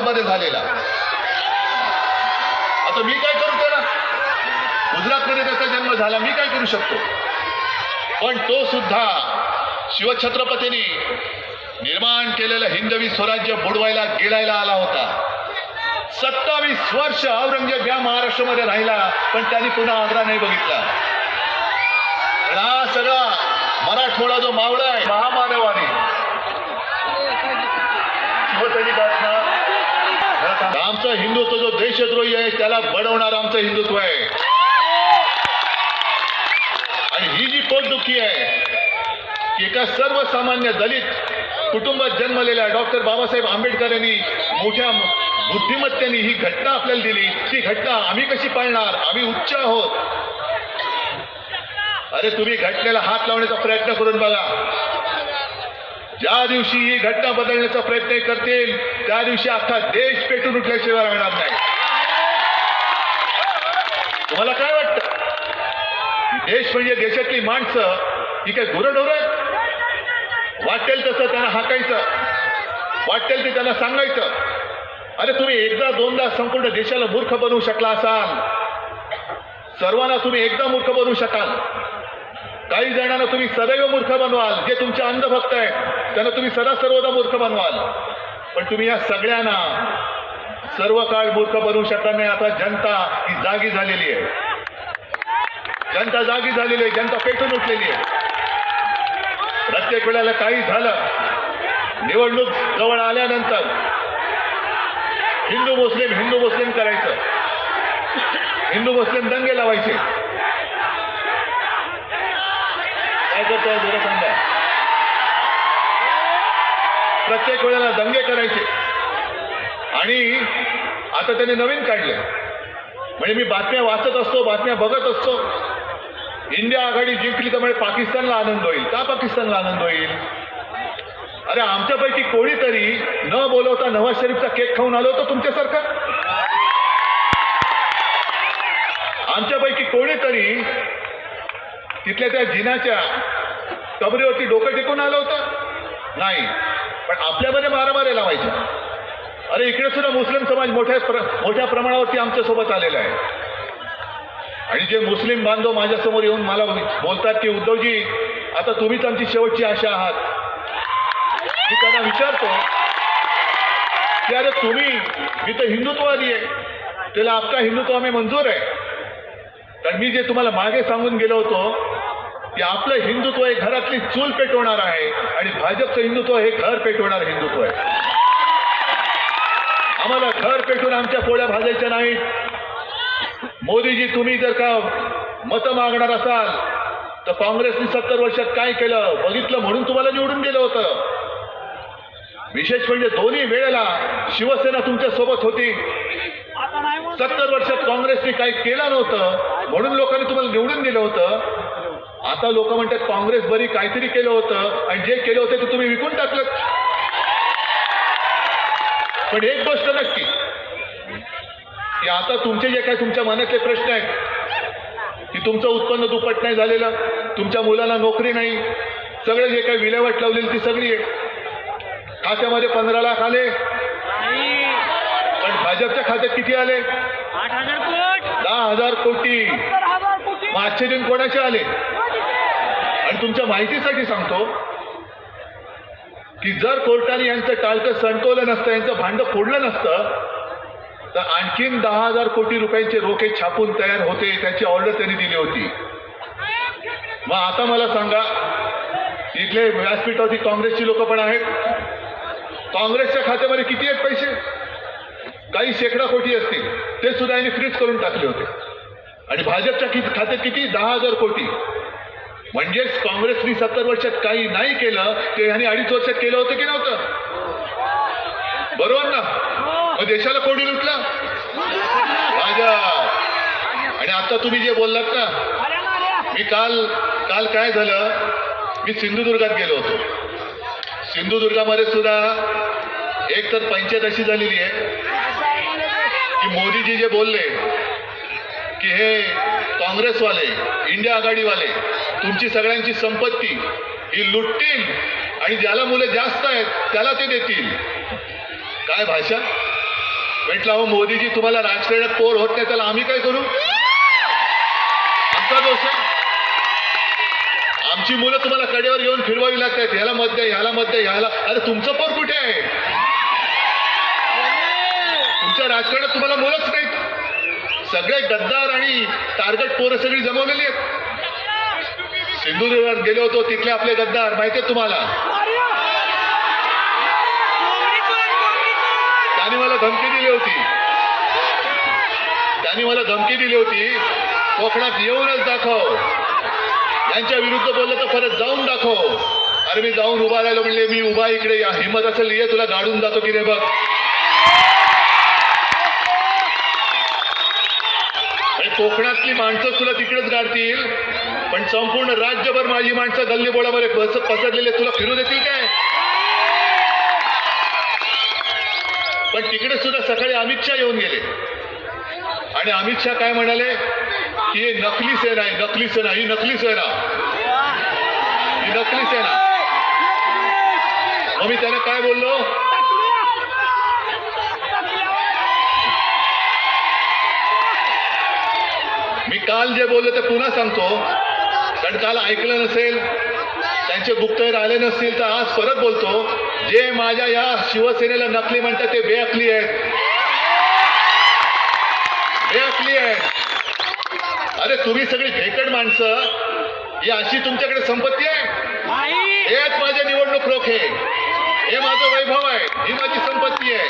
मध्ये झालेला. आता मी काय करू त्याला? गुजरातमध्ये त्याचा जन्म झाला मी काय करू शकतो? पण तो सुद्धा शिवछत्रपतीने निर्माण केलेलं हिंदवी स्वराज्य बुडवायला गिळायला आला होता. सत्तावीस वर्ष औरंगजेब या महाराष्ट्रामध्ये राहिला पण त्यांनी पुन्हा आग्रा नाही बघितला. हा सगळा मराठवाडा जो मावळा आहे महामानवाने आमचा हिंदुत्व जो देशद्रोही आहे त्याला बडवणार आमचं हिंदुत्व आहे. आणि ही जी पोटदुखी आहे एका सर्वसामान्य दलित कुटुंबात जन्मलेल्या डॉक्टर बाबासाहेब आंबेडकर यांनी मोठ्या बुद्धिमत्तेने ही घटना आपल्याला दिली. ती घटना आम्ही कशी पाळणार? आम्ही उच्च आहोत. अरे तुम्ही घटनेला हात लावण्याचा प्रयत्न करून बघा. ज्या दिवशी ही घटना बदलण्याचा प्रयत्न करतील त्या दिवशी अख्खा देश पेटून उठल्याशिवाय राहणार नाही. तुम्हाला काय वाटतं? देश म्हणजे देशातली माणसं ही काय गुरढोर आहेत? वाटेल तसं त्यांना हाकायचं. वाटेल ते त्यांना सांगायचं. अरे तुम्ही एकदा दोनदा संपूर्ण देशाला मूर्ख बनवू शकला असाल. सर्वांना तुम्ही एकदा मूर्ख बनवू शकाल. काही जणांना तुम्ही सदैव मूर्ख बनवाल जे तुमचे अंधभक्त आहे त्यांना तुम्ही सदा सर्वदा मूर्ख बनवाल. पण तुम्ही या सगळ्यांना सर्व काळ मूर्ख बनवू शकत नाही. आता जनता ही जागी झालेली आहे. जनता जागी झालेली आहे. जनता पेटून उठलेली आहे. प्रत्येक वेळेला काही झालं निवडणूक जवळ आल्यानंतर हिंदू मुस्लिम हिंदू मुस्लिम करायचं. हिंदू मुस्लिम दंगे लावायचे. काय करतोय? जरा सांगा. प्रत्येक वेळेला दंगे करायचे. आणि आता त्याने नवीन काढले. म्हणजे मी बातम्या वाचत असतो बातम्या बघत असतो. इंडिया आघाडी जिंकली त्यामुळे पाकिस्तानला आनंद होईल. का पाकिस्तानला आनंद होईल? अरे आमच्यापैकी कोणीतरी न बोलवता नवाज शरीफचा केक खाऊन आलो होतो तुमच्यासारखा? आमच्यापैकी कोणीतरी तिथल्या त्या जिनाच्या कबरीवरती डोकं टेकून आलं होतं? नाही. पण आपल्यामध्ये मारामारे लावायच्या अरे इकडे सुद्धा मुस्लिम समाज मोठ्या प्र मोठ्या प्रमाणावरती आमच्यासोबत आलेला आहे. आणि जे मुस्लिम बांधव माझ्यासमोर येऊन मला बोलतात की उद्धवजी आता तुम्हीच आमची शेवटची आशा आहात. मी त्यांना विचारतो की अरे तुम्ही मी तर हिंदुत्ववादी आहे. त्याला आपका हिंदुत्व आम्ही मंजूर आहे. कारण मी जे तुम्हाला मागे सांगून गेलो होतो की आपलं हिंदुत्व हे घरातली चूल पेटवणार आहे आणि भाजपचं हिंदुत्व हे घर पेटवणार हिंदुत्व आहे. आम्हाला घर पेटून आमच्या पोळ्या भाजायच्या नाहीत. मोदीजी तुम्ही जर का मतं मागणार असाल तर काँग्रेसने सत्तर वर्षात काय केलं? बघितलं म्हणून तुम्हाला निवडून दिलं होतं. विशेष म्हणजे दोन्ही वेळेला शिवसेना तुमच्यासोबत होती. सत्तर वर्षात काँग्रेसने काही केलं नव्हतं म्हणून लोकांनी तुम्हाला निवडून दिलं होतं. आता लोक म्हणतात काँग्रेस बरी काहीतरी केलं होतं आणि जे केलं होतं ते तुम्ही विकून टाकलं पण एक गोष्ट नक्की. की आता तुमचे जे काही तुमच्या मनातले प्रश्न आहेत की तुमचं उत्पन्न दुप्पट नाही झालेलं तुमच्या मुलाला नोकरी नाही सगळे जे काही विल्हेवाट लावलेली ती सगळी आहे. खात्यामध्ये पंधरा लाख आले. नाही पण भाजपच्या खात्यात किती आले? आठ हजार कोट. दहा हजार कोटी. सत्तर हजार कोटी. मग आजचे दिन कोणाचे आले? आणि तुमच्या माहितीसाठी सांगतो की जर कोर्टाने यांचं टाळकं सणकवलं नसतं यांचं भांडं फोडलं नसतं तर आणखीन दहा हजार कोटी रुपयांचे रोखे छापून तयार होते त्याची ऑर्डर त्यांनी दिली होती. मग आता मला सांगा इथले व्यासपीठावरती काँग्रेसची लोक पण आहेत. काँग्रेसच्या खात्यामध्ये किती आहेत पैसे? काही शेकडा कोटी असतील. ते सुद्धा यांनी फ्रीज करून टाकले होते. आणि भाजपच्या खात्यात किती? दहा हजार कोटी. म्हणजेच काँग्रेसनी सत्तर वर्षात काही नाही केलं ते ह्यांनी अडीच वर्षात केलं होतं की नव्हतं? बरोबर ना? मग देशाला कोणी लुटलं? राजा. आणि आता तुम्ही जे बोललात ना मी काल काल काय झालं? मी सिंधुदुर्गात गेलो होतो. सिंधुदुर्गामध्ये सुद्धा एक तर पंचायत अशी झालेली आहे की मोदीजी जे बोलले की हे काँग्रेसवाले इंडिया आघाडीवाले तुमची सगळ्यांची संपत्ती ही लुटतील आणि ज्याला मुलं जास्त आहेत त्याला ते देतील. काय भाषा? म्हटलं हो मोदीजी तुम्हाला राजकारणात पोर होत नाही त्याला आम्ही काय करू? आमचा दोष आहे. आमची मुलं तुम्हाला कडेवर घेऊन फिरवावी लागतात. ह्याला मत द्या ह्याला मत द्या ह्याला. अरे तुमचं पोर कुठे आहे? तुमच्या राजकारणात तुम्हाला मुलंच नाहीत. सगळे गद्दार आणि टार्गेट पोरं सगळी जमवलेली आहेत. सिंधुदुर्गात गेलो होतो तिथले आपले गद्दार माहिती तुम्हाला? त्यांनी मला धमकी दिली होती. त्यांनी मला धमकी दिली होती कोकणात येऊनच दाखव. यांच्या विरुद्ध बोललं तर परत जाऊन दाखव. अरे मी जाऊन उभा राहिलो म्हणले मी उभा इकडे या हिंमत असेल ये तुला गाडून जातो की नाही बघ. कोकणातली माणसं तुला तिकडेच गाडतील. पण संपूर्ण राज्यभर माझी माणसं गल्लीबोळामध्ये बस पस पसरलेले तुला फिरू देतील काय? पण तिकडे सुद्धा सकाळी अमित शहा येऊन गेले. आणि अमित शहा काय म्हणाले? की हे नकली सेना आहे नकली सेना ही नकली सेना. ही नकली सेना. मग मी त्याने काय बोललो? मी काल जे बोललो ते पुन्हा सांगतो. कारण काल ऐकलं नसेल त्यांचे गुप्तहेर आले नसतील तर आज परत बोलतो. जे माझ्या या शिवसेनेला नकली म्हणतात ते बेअकली आहेत. बेअकली आहेत. अरे तुम्ही सगळी भेकड माणसं. ही अशी तुमच्याकडे संपत्ती आहे? हेच माझे निवडणूक रोखे हे. माझं वैभव आहे. ही माझी संपत्ती आहे.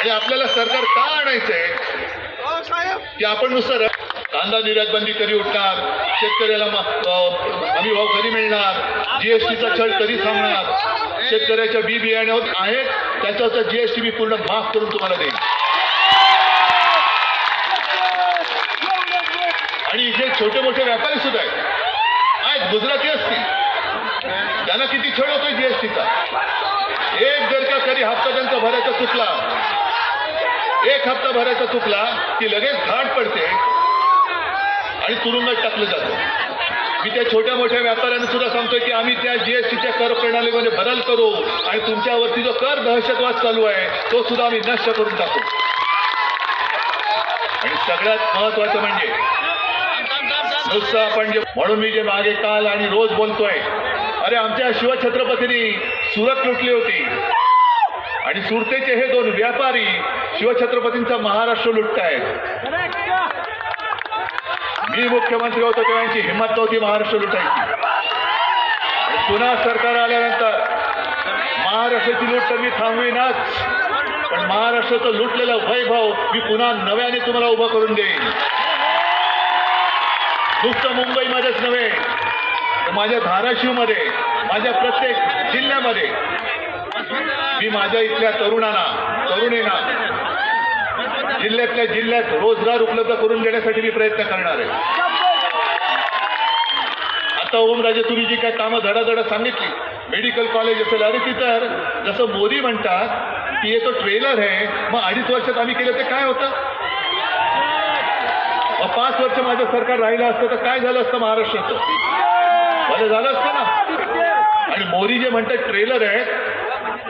आणि आपल्याला सरकार का आणायचंय? की आपण नुसतं कांदा निर्यात बंदी कधी उठणार? शेतकऱ्याला हमी भाव कधी मिळणार? जीएसटीचा छळ कधी थांबणार? शेतकऱ्याच्या बी बियाण्यावर आहेत त्याच्यावरचा जीएसटी मी पूर्ण माफ करून तुम्हाला देईन. आणि इथे छोटे मोठे व्यापारी सुद्धा आहेत. आहेत गुजराती असतील. त्यांना किती छळ होतोय जीएसटीचा एक जर का कधी हप्ता त्यांचा भरायचा चुकला एक हप्ता भरायचा चुकला की लगेच घाट पडते आणि तुरुंगात टाकलं जातं. मी त्या छोट्या मोठ्या व्यापाऱ्यांना सुद्धा सांगतोय की आम्ही त्या जीएसटीच्या कर प्रणालीमध्ये बदल करू आणि तुमच्यावरती जो कर दहशतवाद चालू आहे तो सुद्धा आम्ही नष्ट करून टाकू. आणि सगळ्यात महत्वाचं म्हणजे नुसतं आपण जे म्हणून मी जे मागे काल आणि रोज बोलतोय अरे आमच्या शिवछत्रपतींनी सुरत लुटली होती. आणि सुरतेचे हे दोन व्यापारी शिवछत्रपतींचा महाराष्ट्र लुटतायत. मी मुख्यमंत्री होतो तेव्हा यांची हिंमत नव्हती महाराष्ट्र लुटायची. पुन्हा सरकार आल्यानंतर महाराष्ट्राची लूट तर मी थांबवीनच. पण महाराष्ट्राचं लुटलेलं वैभव मी पुन्हा नव्याने तुम्हाला उभं करून देईन. नुसतं मुंबईमध्येच नव्हे माझ्या धाराशिवमध्ये माझ्या प्रत्येक जिल्ह्यामध्ये मी माझ्या इथल्या तरुणांना तरुणींना जिल्ह्यातल्या जिल्ह्यात रोजगार उपलब्ध करून देण्यासाठी मी प्रयत्न करणार आहे. आता ओमराजे तुम्ही जी काय कामं धडाधडा सांगितली मेडिकल कॉलेज असेल अरे ती तर जसं मोदी म्हणतात की हे तो ट्रेलर आहे मग अडीच वर्षात आम्ही केलं ते काय होतं? मग पाच वर्ष माझं सरकार राहिलं असतं तर काय झालं असतं महाराष्ट्राचं बरं झालं असतं ना. आणि मोदी जे म्हणतात ट्रेलर आहे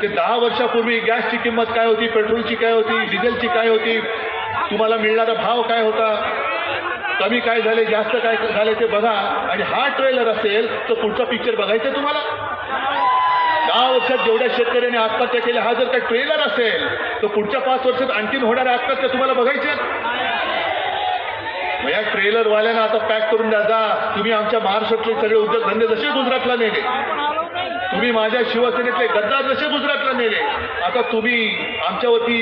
ते दहा वर्षापूर्वी गॅसची किंमत काय होती पेट्रोलची काय होती डिझेलची काय होती तुम्हाला मिळणारा भाव काय होता कमी काय झाले जास्त काय झाले ते बघा. आणि हा ट्रेलर असेल तर पुढचा पिक्चर बघायचा आहे तुम्हाला. दहा वर्षात जेवढ्या शेतकऱ्यांनी आत्महत्या केल्या हा जर काही ट्रेलर असेल तर पुढच्या पाच वर्षात आणखीन होणाऱ्या आत्महत्या तुम्हाला बघायच्या आहेत? या ट्रेलरवाल्यानं आता पॅक करून द्या. जा तुम्ही आमच्या महाराष्ट्रातले सगळे उद्योगधंदे जसे गुजरातला नेले. तुम्ही माझ्या शिवसेनेतले गद्दार जसे गुजरातला नेले आता तुम्ही आमच्यावरती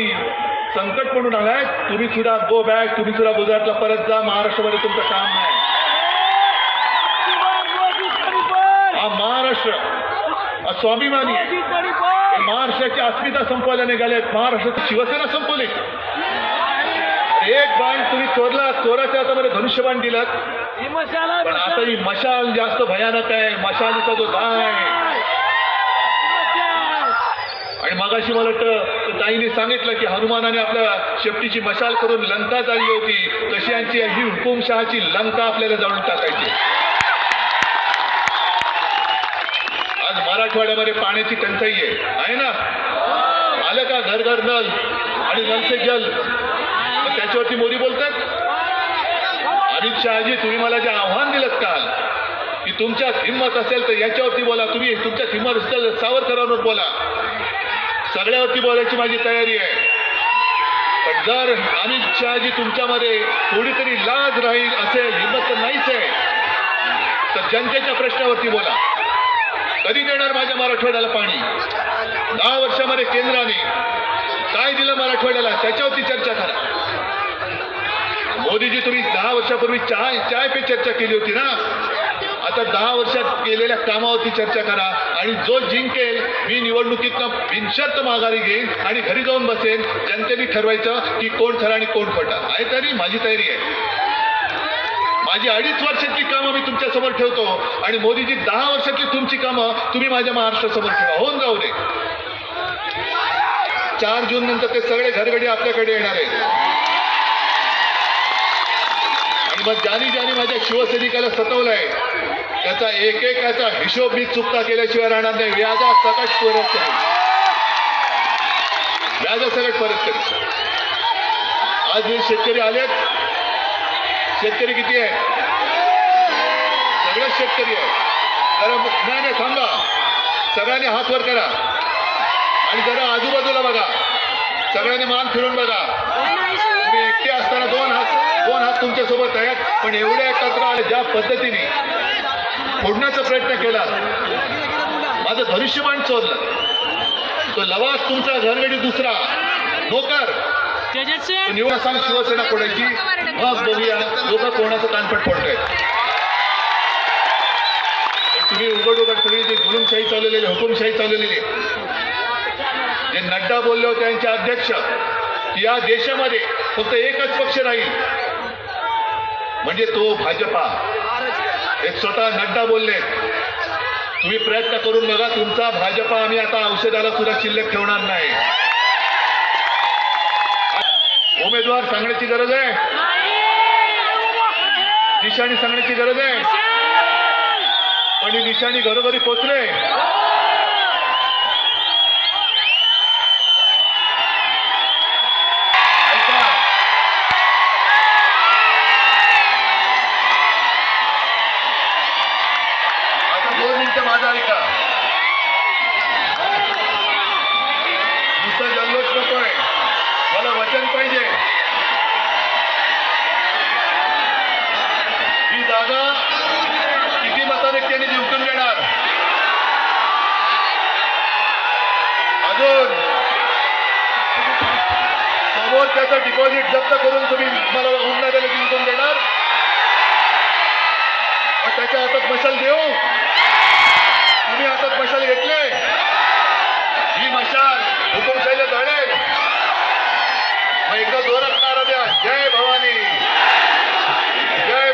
संकट पडून आलाय तुम्ही सुद्धा गो बॅक तुम्ही सुद्धा गुजरातला परत जा महाराष्ट्रामध्ये तुमचं काम नाही. हा महाराष्ट्र स्वाभिमानी आहे. महाराष्ट्राची अस्मिता संपवायला निघालेत महाराष्ट्राची शिवसेना संपवली. एक बाण तुम्ही चोरला चोराच्या हातामध्ये धनुष्यबाण दिलात. पण आता ही मशाल जास्त भयानक आहे मशालीचा जो दाग आहे आणि मागाशी मला वाटतं ताईने सांगितलं की हनुमानाने आपल्या शेपटीची मशाल करून लंका जाळली होती. तशी यांची ही हुकुमशहाची लंका आपल्याला जाळून टाकायची. आज मराठवाड्यामध्ये पाण्याची टंचाई आहे. आहे ना? आलं का घर घर नल आणि नल जल. त्याच्यावरती मोदी बोलतात? अमित शहाजी तुम्ही मला जे आव्हान दिलं काल की तुमच्यात हिंमत असेल तर याच्यावरती बोला. तुम्ही तुमच्यात हिंमत असेल तर सावरकरांवर बोला. सगळ्यावरती बोलायची माझी तयारी आहे. पण जर अमित शहाजी तुमच्यामध्ये थोडीतरी लाज राहील असेल हिंमत तर नाहीच आहे. तर जनतेच्या प्रश्नावरती बोला. कधी देणार माझ्या मराठवाड्याला पाणी? दहा वर्षामध्ये केंद्राने काय दिलं मराठवाड्याला? त्याच्यावरती चर्चा करा. मोदीजी तुम्ही दहा वर्षापूर्वी चाय चाय पे चर्चा केली होती ना? आता दहा वर्षात केलेल्या कामावरती चर्चा करा आणि जो जिंकेल मी निवडणुकीतनं बिनशर्त माघारी घेईन आणि घरी जाऊन बसेन. जनतेने ठरवायचं की कोण ठरा आणि कोण खोटा आहे तरी माझी तयारी आहे. माझी अडीच वर्षातली कामं मी तुमच्यासमोर ठेवतो आणि मोदीजी दहा वर्षातली तुमची कामं तुम्ही माझ्या महाराष्ट्रासमोर ठेवा. होऊन जाऊ दे. चार जून नंतर ते सगळे घरगडी आपल्याकडे येणार आहेत. आणि मग ज्यानी ज्यानी माझ्या शिवसैनिकाला सतवलंय त्याचा एक एक याचा हिशोब मी चुकता केल्याशिवाय राहणार नाही. व्याजा सकट परत व्याजा सकट परत करेन आज हे शेतकरी आलेत शेतकरी किती आहे? सगळेच शेतकरी आहे नाही नाही थांबा. सगळ्यांनी हात वर करा. आणि जरा आजूबाजूला बघा. सगळ्यांनी मान फिरून बघा. तुम्ही एकटे असताना दोन हात दोन हात तुमच्यासोबत आहेत पण एवढ्या एकत्र आले ज्या पद्धतीने फोडण्याचा प्रयत्न केला. माझं धनुष्यबाण चोरलं. तो लवास तुमचा घरगडी दुसरा. नोकर. निवड सांग शिवसेना कोणाची? मग बघूया. लोक कोणाचं कानपट पण तुम्ही उघड उघड सगळी जी जुलूमशाही चालवलेली हुकुमशाही चालवलेली जे नड्डा बोलले होते त्यांचे अध्यक्ष या देशामध्ये फक्त एकच पक्ष राहील. म्हणजे तो भाजपा. हे स्वतः नड्डा बोलले. तुम्ही प्रयत्न करून बघा तुमचा भाजपा आम्ही आता औषधाला सुद्धा शिल्लक ठेवणार नाही. उमेदवार सांगण्याची गरज आहे? निशाणी सांगण्याची गरज आहे? पण ही निशाणी घरोघरी पोचले समोर त्याचं डिपॉझिट जप्त करून तुम्ही मला हुंडा द्यायला विकून देणार? त्याच्या हातात मशाल देऊ. तुम्ही हातात मशाल घेतले. ही मशाल हुकुमशाहीला जाणे एकदा जोरात नारा द्या. जय भवानी. जय